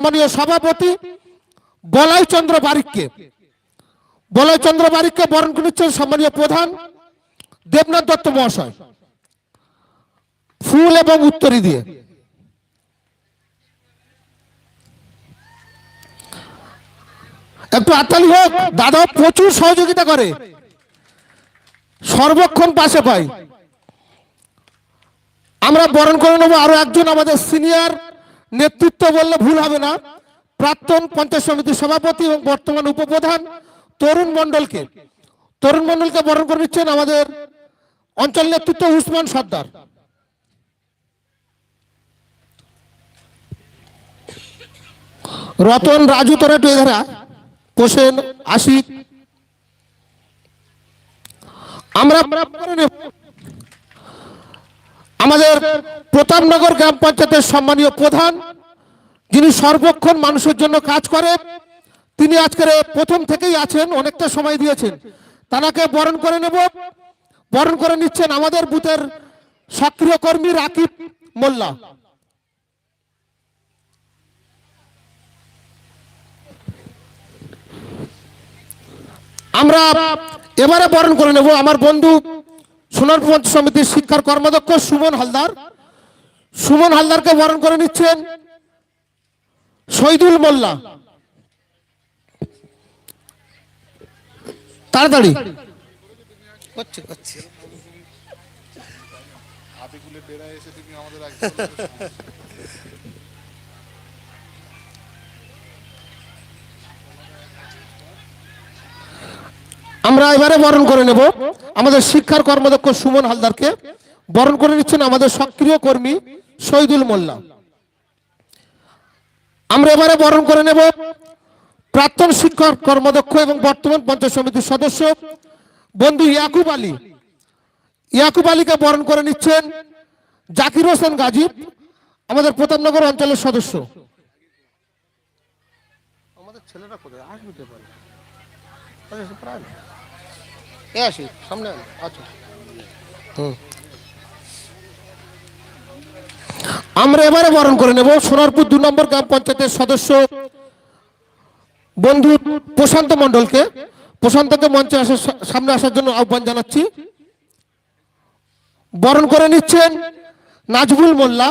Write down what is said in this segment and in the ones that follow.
সম্মানীয় সভাপতি বলাই চন্দ্র বারিককে। বলাই চন্দ্র বারিককে বরণ করে নিচ্ছেন সম্মানীয় প্রধান দেবনাথ দত্ত মহাশয়। ফুল এবং উত্তরি দিয়ে। একটু আত্মালি হোক, দাদা প্রচুর সহযোগিতা করে। সর্বক্ষণ পাশে পাই। আমরা বরণ করে নেব আরও একজন আমাদের সিনিয়র নেতৃত্ব বললে ভুল হবে না। প্রাক্তন পঞ্চায়েত সমিতির সভাপতি এবং বর্তমান উপপ্রধান তরুণ মণ্ডলকে তরুণ মণ্ডলকে বরণ করে নিচ্ছেন আমাদের অঞ্চল নেতৃত্ব উসমান সর্দার। রতন রাজু তোরা একটু এধারা পোষেন আশিক। আমরা আমরা। আমাদের প্রতাপনগর গ্রাম পঞ্চায়েতের সম্মানীয় প্রধান, যিনি সর্বক্ষণ মানুষের জন্য কাজ করে, তিনি আজকের প্রথম থেকেই আছেন, অনেকটা সময় দিয়েছেন। তাকে বরণ করে নেব। বরণ করে নিচ্ছেন আমাদের বুথের সক্রিয় কর্মী রাকিব মোল্লা। আমরা এবারে বরণ করে নেব আমার বন্ধু সোনার পঞ্চ সমিতির শিক্ষার কর্মাধ্যক্ষ সুমন হালদার। সুমন হালদারকে বরণ করে নিচ্ছেন শহীদুল মোল্লা। তাড়াতাড়ি। করছি করছি। হাতিগুলে বেড়ায় এসে তুমি আমাদের আমরা এবারে বরণ করে নেব। আমাদের শিক্ষার কর্মদক্ষ সুমন হালদারকে বরণ করে নিচ্ছেন আমাদের সক্রিয় কর্মী শহীদুল মোল্লা। আমরা এবারে বরণ করে নেব প্রাক্তন শিক্ষক কর্মদক্ষ এবং বর্তমান পঞ্চায়েত সমিতির সদস্য বন্ধু ইয়াকুব আলী। ইয়াকুব আলীকে বরণ করে নিচ্ছেন জাকির হোসেন গাজী আমাদের প্রতাপনগর অঞ্চলের সদস্য। আমাদের ছেলেরা কোথায়? আসবে তো পারে আরে সে প্রায় না। আসি, সামনে আচ্ছা। হুম। আমরা এবারে বরণ করে নেব সোনারপুর দু নম্বর গ্রাম পঞ্চায়েতের সদস্য বন্ধু প্রশান্ত মণ্ডলকে। প্রশান্তকে মঞ্চে আসার সামনে আসার জন্য আহ্বান জানাচ্ছি। বরণ করে নিচ্ছেন নাজবুল মোল্লা।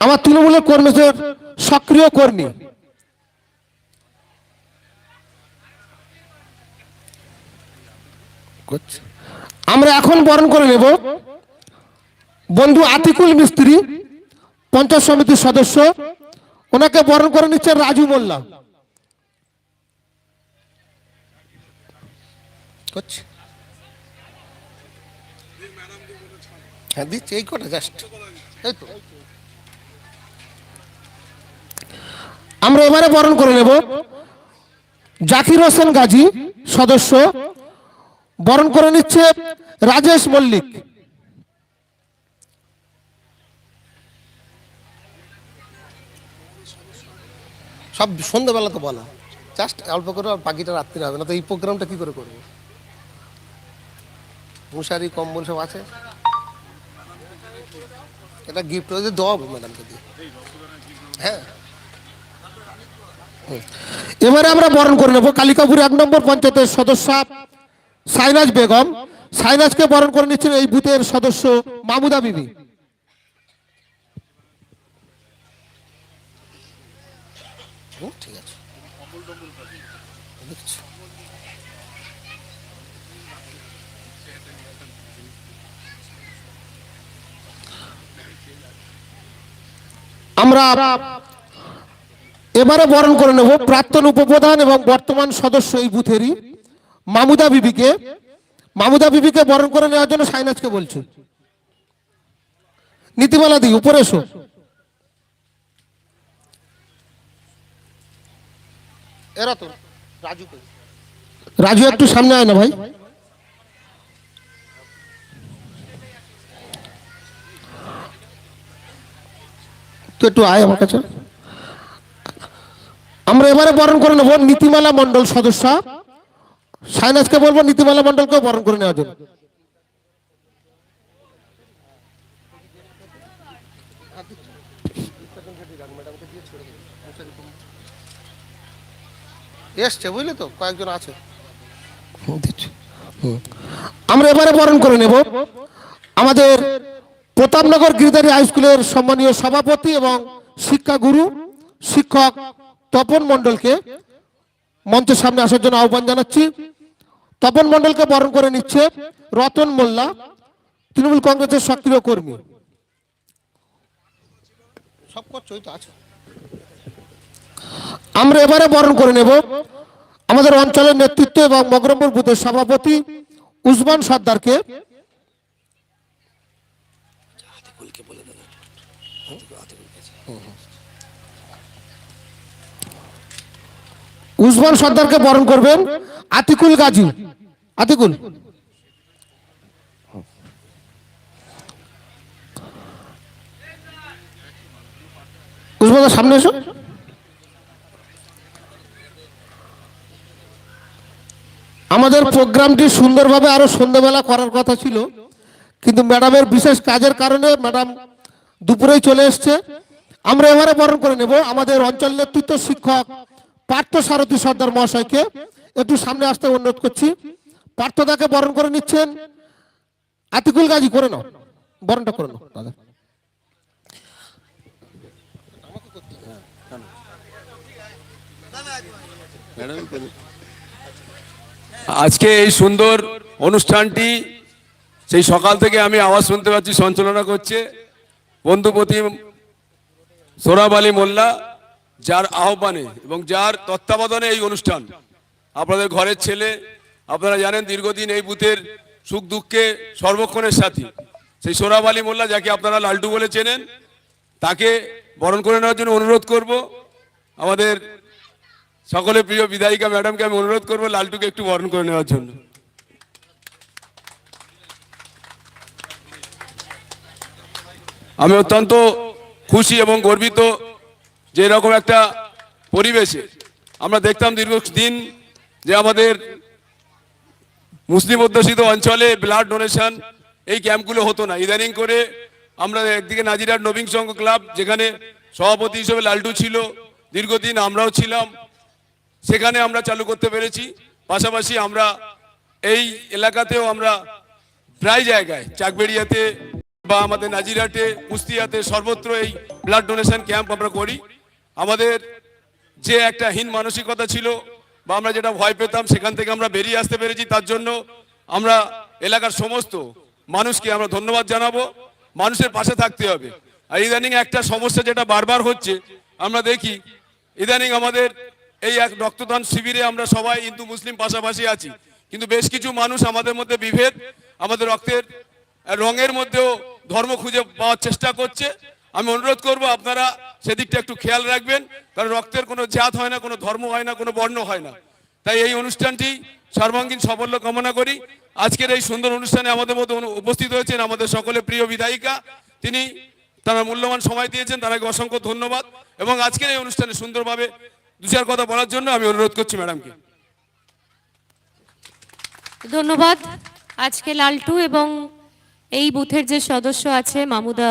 আমার তৃণমূলের কর্মীদের সক্রিয় কর্মী। আমরা এখন বরণ করে নেব বন্ধু আতিকুল মিস্ত্রি, পঞ্চায়েত সমিতির সদস্য। ওনাকে বরণ করে নিচ্ছেন রাজু মোল্লা। হ্যাঁ দিচ্ছি আমরা এবারে বরণ করে নেব জাকির হোসেন গাজী, সদস্য। বরণ করে নিচ্ছে রাজেশ মল্লিক। সব সন্ধ্যাবেলা তো বলা। জাস্ট অল্প করে বাকিটা রাত্রিরে হবে না তো এই প্রোগ্রামটা কি করে করব? মশারি কম্বল সব আছে। এটা গিফট যে দেওয়া ম্যাডামকে দিয়ে। হ্যাঁ। এবারে আমরা বরণ করে নেব। কালিকাপুর এক নম্বর পঞ্চায়েতের সদস্য। সাইনাজ বেগম সাইনাজকে বরণ করে নিচ্ছেন এই বুথের সদস্য মামুদা বিবি। ঠিক আছে। আমরা এবারে বরণ করে নেব প্রাক্তন উপপ্রধান এবং বর্তমান সদস্য এই বুথেরই। মামুদা বিবিকে মামুদা বিবিকে বরণ করে নেওয়ার জন্য সাইনাজকে বলছি। নীতিমালা দি উপরে এসো। এরা তো রাজু রাজু একটু সামনে আয় না ভাই। তুই একটু আয় আমার কাছে। আমরা এবারে বরণ করে নেব নীতিমালা মন্ডল সদস্য। সাইনাসকে বলব নীতিমালা মন্ডলকে বরণ করে নেওয়ার জন্য। এসছে বুঝলি তো? কয়েকজন আছে। আমরা এবারে বরণ করে নেব। আমাদের প্রতাপনগর গিরিধারী হাই স্কুলের সম্মানীয় সভাপতি এবং শিক্ষাগুরু শিক্ষক তপন মণ্ডলকে মঞ্চের সামনে আসার জন্য আহ্বান জানাচ্ছি। তপন মণ্ডলকে বরণ করে নিচ্ছে রতন মোল্লা তৃণমূল কংগ্রেসের সক্রিয় কর্মী। আমরা এবারে বরণ করে নেব আমাদের অঞ্চলের নেতৃত্ব এবং মগরমপুর বুথের সভাপতি উসমান সর্দারকে। উসমান সর্দারকে বরণ করবেন আতিকুল গাজী। আতিকুল। উসমান সামনে এসো। আমাদের প্রোগ্রামটি সুন্দরভাবে আরও সন্ধ্যাবেলা করার কথা ছিল, কিন্তু ম্যাডামের বিশেষ কাজের কারণে ম্যাডাম দুপুরেই চলে এসছে। আমরা এবারে বরণ করে নেব। আমাদের অঞ্চল নেতৃত্ব শিক্ষক পার্থ সারথী সর্দার মহাশয়কে একটু সামনে আসতে অনুরোধ করছি। পার্থদাকে বরণ করে নিচ্ছেন। আতিকুল গাজী, করে নাও। বরণটা করে নাও, দাদা। আজকে এই সুন্দর অনুষ্ঠানটি, সেই সকাল থেকে আমি আওয়াজ শুনতে পাচ্ছি, সঞ্চালনা করছে বন্ধুপতি সোরাব আলী মোল্লা। যার আহ্বানে এবং যার তত্ত্বাবধানে এই অনুষ্ঠান। আপনাদের ঘরের ছেলে, আপনারা জানেন দীর্ঘদিন এই বুথের সুখ দুঃখে সর্বক্ষণের সাথী। সেই সোরাব আলী মোল্লা, যাকে আপনারা লালটু বলে চেনেন, তাকে বরণ করে নেওয়ার জন্য অনুরোধ করব। আমাদের সকলে প্রিয় বিধায়িকা ম্যাডামকে আমি অনুরোধ করব লালটুকে একটু বরণ করে নেওয়ার জন্য। আমি অত্যন্ত খুশি এবং গর্বিত যে এরকম একটা পরিবেশে আমরা দেখতাম দীর্ঘদিন যে আমাদের মুসলিম অধ্যুষিত অঞ্চলে ব্লাড ডোনেশন এই ক্যাম্পগুলো হতো না। ইদানিং করে আমরা একদিকে নাজিরার নবীন সংঘ ক্লাব, যেখানে সভাপতি হিসেবে লালটু ছিল, দীর্ঘদিন আমরাও ছিলাম, সেখানে আমরা চালু করতে পেরেছি। পাশাপাশি আমরা এই এলাকাতেও আমরা প্রায় জায়গায়, চাকবেড়িয়াতে বা আমাদের নাজিরাটে কুস্তিয়াতে সর্বত্র এই ব্লাড ডোনেশন ক্যাম্প আমরা করি। আমাদের যে একটা হীন মানসিকতা ছিল বা আমরা যেটা ভয় পেতাম, সেখান থেকে আমরা বেরিয়ে আসতে পেরেছি। তার জন্য আমরা এলাকার সমস্ত মানুষকে আমরা ধন্যবাদ জানাব। মানুষের পাশে থাকতে হবে। আর ইদানিং একটা সমস্যা যেটা বারবার হচ্ছে, আমরা দেখি ইদানিং আমাদের এই এক রক্তদান শিবিরে আমরা সবাই হিন্দু, মুসলিম পাশাপাশি আছি। কিন্তু বেশ কিছু মানুষ আমাদের মধ্যে বিভেদ, আমাদের রক্তের রঙের মধ্যেও ধর্ম খুঁজে পাওয়ার চেষ্টা করছে। আমি অনুরোধ করব আপনারা সেদিকটা একটু খেয়াল রাখবেন, কারণ রক্তের কোনো জাত হয় না, কোনো ধর্ম হয় না, কোনো বর্ণ হয় না। তাই এই অনুষ্ঠানটি সর্বাঙ্গীন সাফল্য কামনা করি। আজকের এই সুন্দর অনুষ্ঠানে আমাদের মধ্যে উপস্থিত হয়েছেন আমাদের সকলে প্রিয় বিধায়িকা। তিনি তারা মূল্যবান সময় দিয়েছেন তারাকে অসংখ্য ধন্যবাদ। এবং আজকের এই অনুষ্ঠানে সুন্দরভাবে দু চার কথা বলার জন্য আমি অনুরোধ করছি ম্যাডামকে। ধন্যবাদ। আজকে লালটু এবং এই বুথের যে সদস্য আছে মামুদা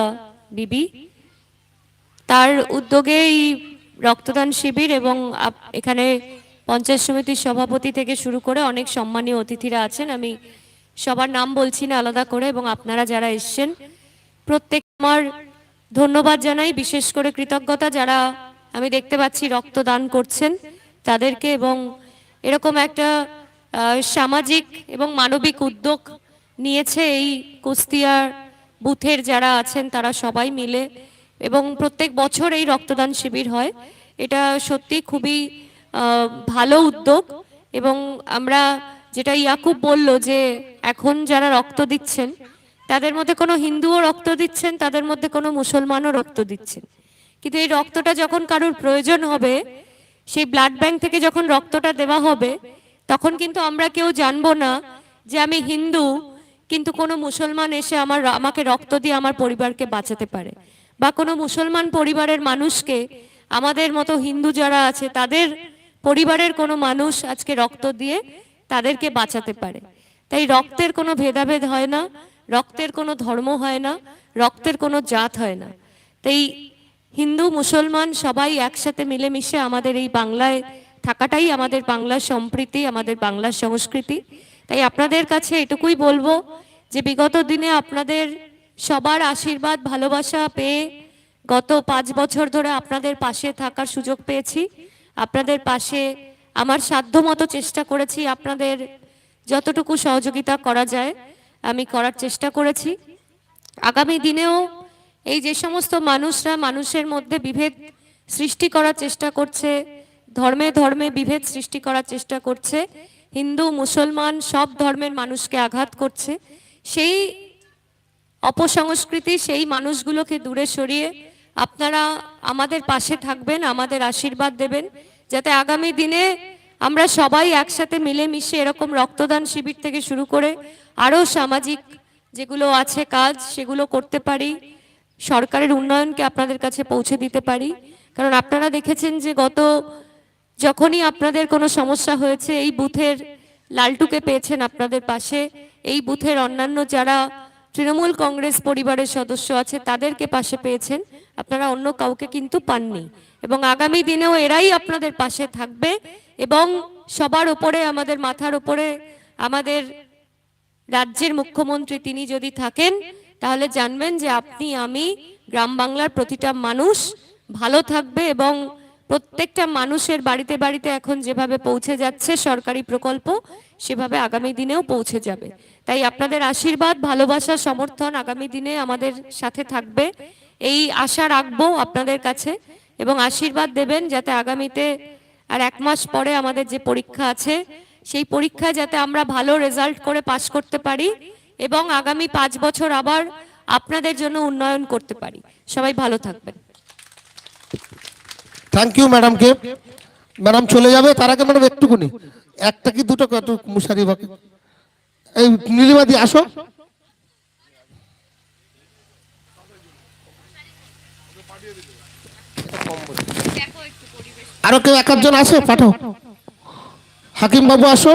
বিবি তার উদ্যোগে এই রক্তদান শিবির এবং এখানে পঞ্চায়েত সমিতির সভাপতি থেকে শুরু করে অনেক সম্মানীয় অতিথিরা আছেন। আমি সবার নাম বলছি না আলাদা করে এবং আপনারা যারা এসছেন, প্রত্যেক আমার ধন্যবাদ জানাই। বিশেষ করে কৃতজ্ঞতা যারা আমি দেখতে পাচ্ছি রক্তদান করছেন তাদেরকে এবং এরকম একটা সামাজিক এবং মানবিক উদ্যোগ নিয়েছে এই কুস্তিয়ার বুথের যারা আছেন তারা সবাই মিলে এবং প্রত্যেক বছর এই রক্তদান শিবির হয়। এটা সত্যি খুবই ভালো উদ্যোগ এবং আমরা যেটা ইয়াকুব বলল যে, এখন যারা রক্ত দিচ্ছেন, তাদের মধ্যে কোনো হিন্দুও রক্ত দিচ্ছেন, তাদের মধ্যে কোনো মুসলমানও রক্ত দিচ্ছেন। কিন্তু এই রক্তটা যখন কারোর প্রয়োজন হবে, সেই ব্লাড ব্যাংক থেকে যখন রক্তটা দেওয়া হবে, তখন কিন্তু আমরা কেউ জানব না যে আমি হিন্দু, কিন্তু কোনো মুসলমান এসে আমার আমাকে রক্ত দিয়ে আমার পরিবারকে বাঁচাতে পারে। বা কোনো মুসলমান পরিবারের মানুষকে, আমাদের মতো হিন্দু যারা আছে, তাদের পরিবারের কোনো মানুষ আজকে রক্ত দিয়ে তাদেরকে বাঁচাতে পারে। তাই রক্তের কোনো ভেদাভেদ হয় না, রক্তের কোনো ধর্ম হয় না, রক্তের কোনো জাত হয় না। তাই হিন্দু, মুসলমান সবাই একসাথে মিলেমিশে আমাদের এই বাংলায় থাকাটাই আমাদের বাংলার সম্প্রীতি, আমাদের বাংলার সংস্কৃতি। তাই আপনাদের কাছে এটুকুই বলব যে বিগত দিনে আপনাদের সবার আশীর্বাদ, ভালোবাসা পেয়ে গত পাঁচ বছর ধরে আপনাদের পাশে থাকার সুযোগ পেয়েছি। আপনাদের পাশে আমার সাধ্যমতো চেষ্টা করেছি আপনাদের যতটুকু সহযোগিতা করা যায়, আমি করার চেষ্টা করেছি। আগামী দিনেও এই যে সমস্ত মানুষরা মানুষের মধ্যে বিভেদ সৃষ্টি করার চেষ্টা করছে, ধর্মে ধর্মে বিভেদ সৃষ্টি করার চেষ্টা করছে, হিন্দু, মুসলমান সব ধর্মের মানুষকে আঘাত করছে, সেই অপসংস্কৃতি সেই মানুষগুলোকে দূরে সরিয়ে আপনারা আমাদের পাশে থাকবেন, আমাদের আশীর্বাদ দেবেন, যাতে আগামী দিনে আমরা সবাই একসাথে মিলেমিশে এরকম রক্তদান শিবির থেকে শুরু করে আরও সামাজিক যেগুলো আছে কাজ সেগুলো করতে পারি, সরকারের উন্নয়নকে আপনাদের কাছে পৌঁছে দিতে পারি। কারণ আপনারা দেখেছেন যে গত যখনই আপনাদের কোনো সমস্যা হয়েছে, এই বুথের লালটুকে পেয়েছেন আপনাদের পাশে, এই বুথের অন্যান্য যারা তৃণমূল কংগ্রেস পরিবারের সদস্য আছে, তাদেরকে পাশে পেয়েছেন। আপনারা অন্য কাউকে কিন্তু পাননি। এবং আগামী দিনেও এরাই আপনাদের পাশে থাকবে এবং সবার উপরে, আমাদের মাথার উপরে, আমাদের রাজ্যের মুখ্যমন্ত্রী তিনি যদি থাকেন, তাহলে জানবেন যে আপনি, আমি গ্রাম বাংলার প্রতিটা মানুষ ভালো থাকবে এবং প্রত্যেকটা মানুষের বাড়িতে বাড়িতে এখন যেভাবে পৌঁছে যাচ্ছে সরকারি প্রকল্প, সেভাবে আগামী দিনেও পৌঁছে যাবে। তাই আপনাদের আশীর্বাদ, ভালোবাসা, সমর্থন আগামী দিনে আমাদের সাথে থাকবে। এই আশা রাখব আপনাদের কাছে এবং আশীর্বাদ দেবেন যাতে আগামীতে আর এক মাস পরে আমাদের যে পরীক্ষা আছে, সেই পরীক্ষায় যাতে আমরা ভালো রেজাল্ট করে পাশ করতে পারি এবং আগামী পাঁচ বছর আবার আপনাদের জন্য উন্নয়ন করতে পারি। সবাই ভালো থাকবেন। থ্যাংক ইউ ম্যাডামকে ম্যাডাম চলে যাবে, তার আগে ম্যাডাম একটুকুনি। একটা কি দুটো কত মুশারি বাকি। এই নীলিমাদি আসো। আরও কেউ এক একজন আসো? পাঠাও। হাকিম বাবু আসো।